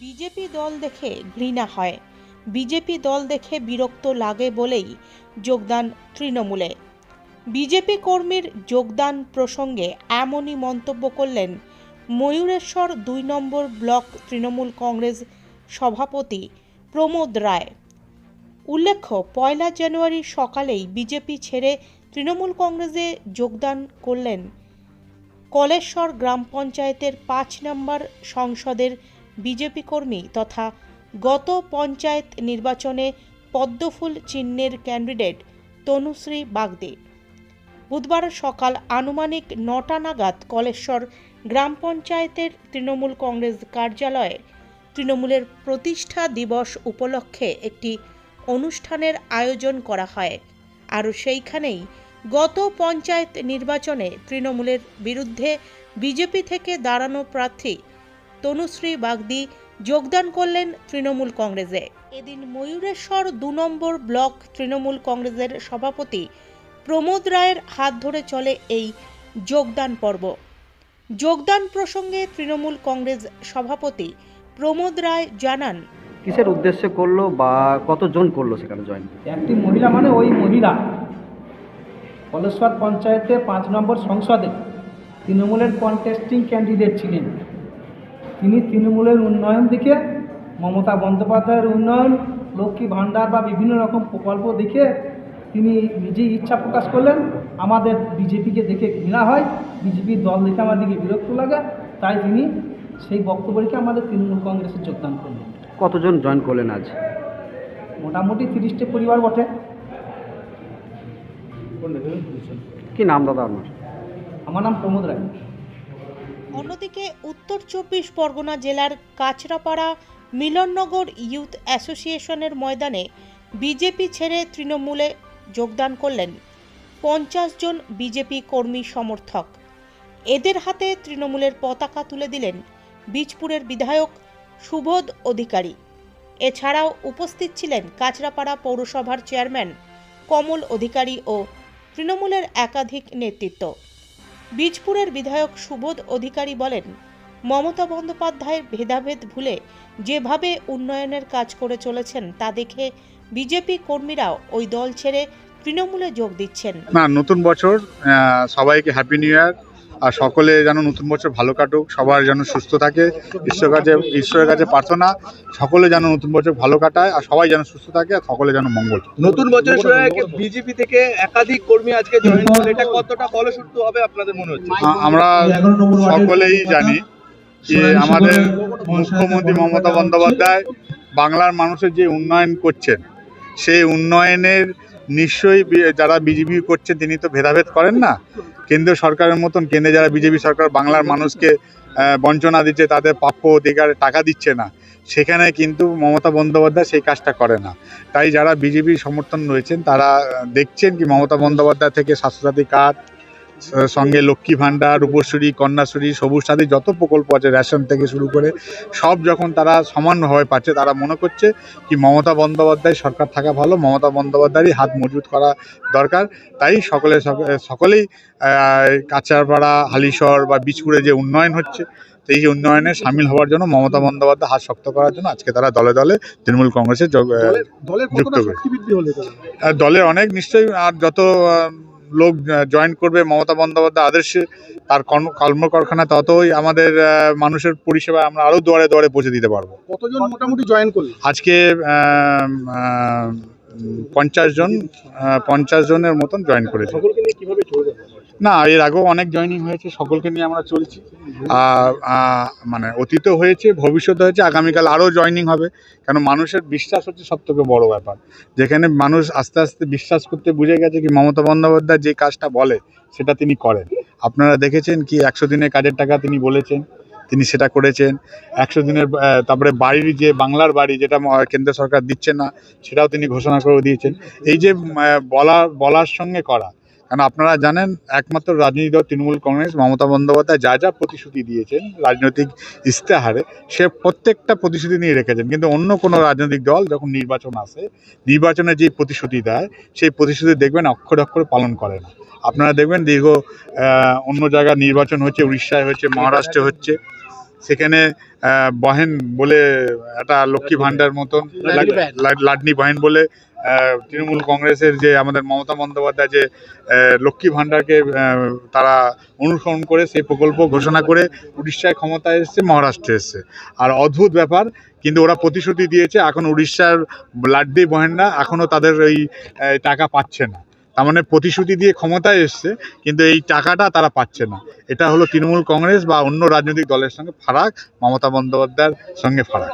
BJP দল দেখে ঘৃণা হয়। বিজেপি দল দেখে বিরক্ত লাগে বলেই যোগদান তৃণমূলে। বিজেপি কর্মীর যোগদান প্রসঙ্গে এমনই মন্তব্য করলেন ময়ূরেশ্বর দুই নম্বর ব্লক তৃণমূল কংগ্রেস সভাপতি প্রমোদ রায়। উল্লেখ্য, পয়লা জানুয়ারি সকালেই বিজেপি ছেড়ে তৃণমূল কংগ্রেসে যোগদান করলেন কলেশ্বর গ্রাম পঞ্চায়েতের পাঁচ নম্বর সংসদের বিজেপি কর্মী তথা গত পঞ্চায়েত নির্বাচনে পদ্মফুল চিহ্নের ক্যান্ডিডেট তনুশ্রী বাগদে। বুধবার সকাল আনুমানিক নটা নাগাদ কলেশ্বর গ্রাম পঞ্চায়েতের তৃণমূল কংগ্রেস কার্যালয়ে তৃণমূলের প্রতিষ্ঠা দিবস উপলক্ষে একটি অনুষ্ঠানের আয়োজন করা হয়। আর সেইখানেই গত পঞ্চায়েত নির্বাচনে তৃণমূলের বিরুদ্ধে বিজেপি থেকে দাঁড়ানো প্রার্থী তনুশ্রী বাগদি যোগদান করলেন তৃণমূল কংগ্রেসে। এদিন ময়ূরেশ্বর দু নম্বর ব্লক তৃণমূল কংগ্রেসের সভাপতি প্রমোদ রায়ের হাত ধরে চলে এই যোগদান পর্ব। যোগদান প্রসঙ্গে তৃণমূল কংগ্রেস সভাপতি প্রমোদ রায় জানান কিসের উদ্দেশ্যে করল বা কতজন করল সেখানে জয়েন? একটি মহিলা মানে ওই মহিলা। কলেশ্বর পঞ্চায়েতে পাঁচ নম্বর সংসদে তৃণমূলের কন্টেস্টিং ক্যান্ডিডেট ছিলেন। তিনি তৃণমূলের উন্নয়ন দিকে মমতা বন্দ্যোপাধ্যায়ের উন্নয়ন লক্ষ্মী ভাণ্ডার বা বিভিন্ন রকম প্রকল্প দেখে তিনি নিজেই ইচ্ছা প্রকাশ করলেন। আমাদের বিজেপিকে দেখে ঘৃণা হয় বিজেপির দল দেখে আমাদেরকে বিরক্ত লাগে তাই তিনি সেই বক্তব্য রেখে আমাদের তৃণমূল কংগ্রেসে যোগদান করলেন। কতজন জয়েন করলেন আজ? মোটামুটি তিরিশটি পরিবার বটে। কি নাম দাদা আপনার? আমার নাম প্রমোদ রায়। অন্যদিকে উত্তর চব্বিশ পরগনা জেলার কাছড়াপাড়া মিলননগর ইউথ অ্যাসোসিয়েশনের ময়দানে বিজেপি ছেড়ে তৃণমূলে যোগদান করলেন পঞ্চাশ জন বিজেপি কর্মী সমর্থক। এদের হাতে তৃণমূলের পতাকা তুলে দিলেন বীজপুরের বিধায়ক সুবোধ অধিকারী। এছাড়াও উপস্থিত ছিলেন কাছড়াপাড়া পৌরসভার চেয়ারম্যান কমল অধিকারী ও তৃণমূলের একাধিক নেতৃত্ব। বীজপুরের বিধায়ক সুবোধ অধিকারী বলেন, মমতা বন্দ্যোপাধ্যায়ের ভেদাভেদ ভুলে যেভাবে উন্নয়নের কাজ করে চলেছেন, তা দেখে বিজেপি কর্মীরাও ওই দল ছেড়ে তৃণমূলে যোগ দিচ্ছেন। না, নতুন বছর সবাইকে হ্যাপি নিউ ইয়ার আর সকলে যেন নতুন বছর ভালো কাটুক সবার যেন সুস্থ থাকে ঈশ্বরের কাছে ঈশ্বরের কাছে প্রার্থনা সকলে যেন নতুন বছর ভালো কাটায় আর সবাই যেন সুস্থ থাকে আর সকলে যেন মঙ্গল নতুন বছর বিজেপি থেকে একাধিক কর্মী আজকে জয়েন এটা কতটা ফলশ্রুতি হবে আপনাদের মনে হচ্ছে? আমরা সকলেই জানি যে আমাদের মুখ্যমন্ত্রী মমতা বন্দ্যোপাধ্যায় বাংলার মানুষের যে উন্নয়ন করছেন সেই উন্নয়নের নিশ্চয়ই যারা বিজেপি করছে তিনি তো ভেদাভেদ করেন না। কেন্দ্রীয় সরকারের মতন কেন্দ্রে যারা বিজেপি সরকার বাংলার মানুষকে বঞ্চনা দিচ্ছে, তাদের প্রাপ্য অধিকার টাকা দিচ্ছে না, সেখানে কিন্তু মমতা বন্দ্যোপাধ্যায় সেই কাজটা করে না। তাই যারা বিজেপি সমর্থন রয়েছেন, তারা দেখছেন কি মমতা বন্দ্যোপাধ্যায় থেকে স্বাস্থ্যসাথী কার্ড সঙ্গে লক্ষ্মী ভাণ্ডার রূপশ্রী কন্যাশ্রী সবুজ সাথী যত প্রকল্প আছে রেশন থেকে শুরু করে সব যখন তারা সমানভাবে পাচ্ছে তারা মনে করছে কি মমতা বন্দ্যোপাধ্যায় সরকার থাকা ভালো মমতা বন্দ্যোপাধ্যায়েরই হাত মজবুত করা দরকার। তাই সকলে সকলেই আহ, কাছাড়পাড়া হালিশহর বা বীজপুরে যে উন্নয়ন হচ্ছে এই উন্নয়নে সামিল হওয়ার জন্য মমতা বন্দ্যোপাধ্যায় হাত শক্ত করার জন্য আজকে তারা দলে দলে তৃণমূল কংগ্রেসে যোগ- আহ, দলের যুক্ত দলের অনেক নিশ্চয়ই আর যত লোক জয়েন করবে মমতা বন্দ্যোপাধ্যায় আদর্শে তার কর্ম কর্মকারখানা ততই আমাদের মানুষের পরিষেবা আমরা আরও দুয়ারে দুয়ারে পৌঁছে দিতে পারব। কতজন মোটামুটি জয়েন করল আজকে পঞ্চাশ জন পঞ্চাশ জনের মতন জয়েন করেছে। না এর আগেও অনেক জয়েনিং হয়েছে সকলকে নিয়ে আমরা চলছি। মানে অতীতও হয়েছে ভবিষ্যতে হয়েছে আগামীকাল আরও জয়েনিং হবে। কেন মানুষের বিশ্বাস হচ্ছে সব থেকে বড় ব্যাপার। যেখানে মানুষ আস্তে আস্তে বিশ্বাস করতে বুঝে গেছে কি মমতা বন্দ্যোপাধ্যায় যে কাজটা বলে সেটা তিনি করেন। আপনারা দেখেছেন কি একশো দিনের কাজের টাকা তিনি বলেছেন। তিনি সেটা করেছেন। একশো দিনের তারপরে বাড়ির যে, বাংলার বাড়ি যেটা কেন্দ্র সরকার দিচ্ছে না, সেটাও তিনি ঘোষণা করে দিয়েছেন। এই যে বলা, বলার সঙ্গে করা কারণ আপনারা জানেন, একমাত্র রাজনৈতিক দল তৃণমূল কংগ্রেস, মমতা বন্দ্যোপাধ্যায় যা যা প্রতিশ্রুতি দিয়েছেন, রাজনৈতিক ইস্তেহারে, সে প্রত্যেকটা প্রতিশ্রুতি নিয়ে রেখেছেন। কিন্তু অন্য কোনো রাজনৈতিক দল যখন নির্বাচন আসে, নির্বাচনে যে প্রতিশ্রুতি দেয়, সেই প্রতিশ্রুতি দেখবেন অক্ষরে অক্ষরে পালন করে না। আপনারা দেখবেন দীর্ঘ অন্য জায়গায় নির্বাচন হচ্ছে, উড়িষ্যায় হচ্ছে, মহারাষ্ট্রে হচ্ছে। সেখানে বহেন বলে একটা লক্ষ্মী ভাণ্ডার মতন লাডনি বহেন বলে তৃণমূল কংগ্রেসের যে আমাদের মমতা বন্দ্যোপাধ্যায় যে লক্ষ্মী ভাণ্ডারকে তারা অনুসরণ করে সেই প্রকল্প ঘোষণা করে উড়িষ্যায় ক্ষমতায় এসছে মহারাষ্ট্রে এসছে। আর অদ্ভুত ব্যাপার কিন্তু ওরা প্রতিশ্রুতি দিয়েছে এখন উড়িষ্যার লাড্ডি বহেনরা এখনও তাদের ওই টাকা পাচ্ছে না। তার মানে প্রতিশ্রুতি দিয়ে ক্ষমতায় এসছে, কিন্তু এই টাকাটা তারা পাচ্ছে না। এটা হলো তৃণমূল কংগ্রেস বা অন্য রাজনৈতিক দলের সঙ্গে ফারাক, মমতা বন্দ্যোপাধ্যায়ের সঙ্গে ফারাক।